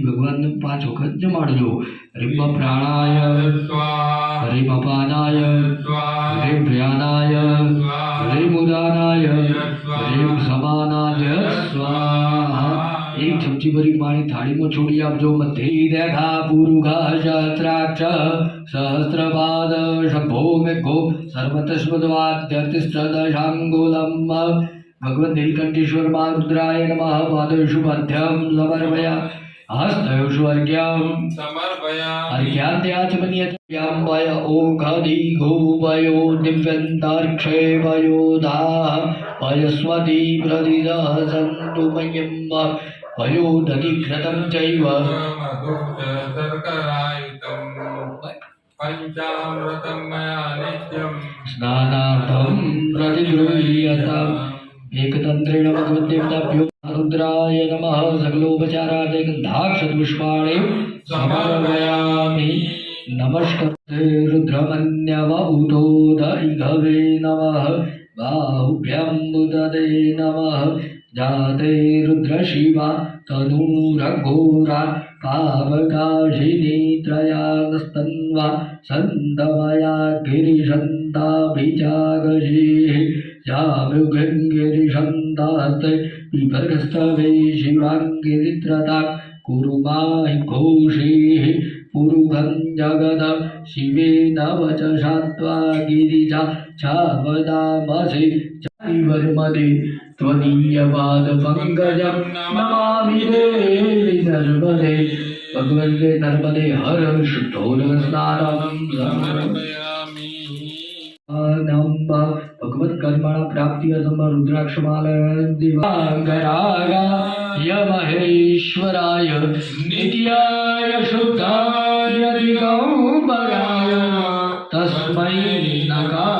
भगवान ने पाँच वक्त जमा जो रिम प्राणाय रिम पानाय रिम भयानाय એક ચમચી ભરી પાણી થાળીમાં છોડી આપજો મધ્ય દેખા પુરુઘા સહસ્રાક્ષ સહસ્રપાદ શંભો મેઘો સર્વતસ્મદવાદ્યતિષ્ઠ દશાંગોલમ ભગવન નીલકંઠેશ્વર મા રુદ્રાય નમઃ પાદયુષુ મધ્યમ સમર્પયા હસ્તયુષુ અર્ઘ્યમ समर्पयामि अर्घ्याद्याचमनीयम्बय ओघदिघोभयो दिव्यन्तार्क्षेभयोधाः वयस्वती प्रदिदः सन्तु मय्यम्ब वयो दधिघ्रतं चैव। पञ्चामृतं मया नित्यं स्नानार्थं प्रतिगृह्यताम् एकतन्त्रेण भगवद्देवताभ्यो रुद्राय नमः। समर्पयामि। नमस्कृते नमः। नमः। जाते रुद्रशिवा तनूरघोरा पावकाशिनी त्रयास्तन्वा सन्तमया गिरिशन्ताभिजागशीः जामृगङ्गिरिशन्तास्ते विभर्गस्तवे शिवाङ्गिरित्रता कुरु माहि घोषेः पुरुघं जगद शिवेन वचशात्वा गिरिजा छावदामसि चैवर्मदे नर्मदे। भगवते नर्मदे हर शुद्धोदस्नानं समर्पयामि। नम्ब भगवत्कर्मण प्राप्त्यर्थं रुद्राक्षमालय दिवाङ्गरागाय महेश्वराय नित्याय शुद्धाय तस्मै नकाराय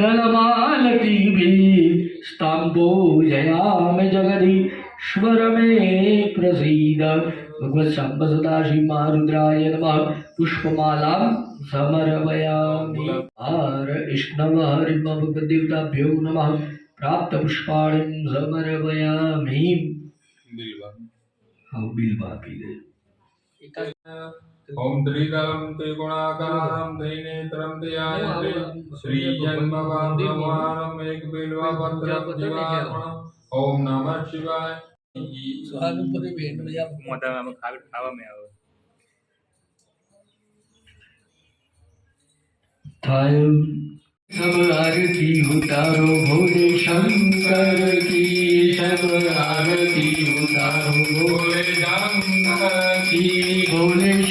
रलशाल पुष्पै बिल्व प्रभाल तुलसी दलमालतीभिः स्ताम्बो जयाम जगदीश्वर मे प्रसीद। भगवत शाम्ब सदाशिव महारुद्राय नमः। पुष्पमालां समर्पयामि। हर इष्णव हरिम भगवद्देवताभ्यो नमः। प्राप्तपुष्पाणिं समर्पयामि। हाँ बिल्वा पी गए। ॐ त्रिदलं त्रिगुणाकारं एक त्रयायते। श्रीजन्मवान्धमानम् एकबिल्वापत्रपतिवार्पणम् ओम नमः शिवाय। थाल समरार की उतारो भोले शंकर की उतारो भोले शंकर की भोले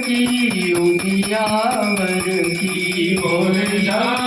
की उजियावर की। भोले शंकर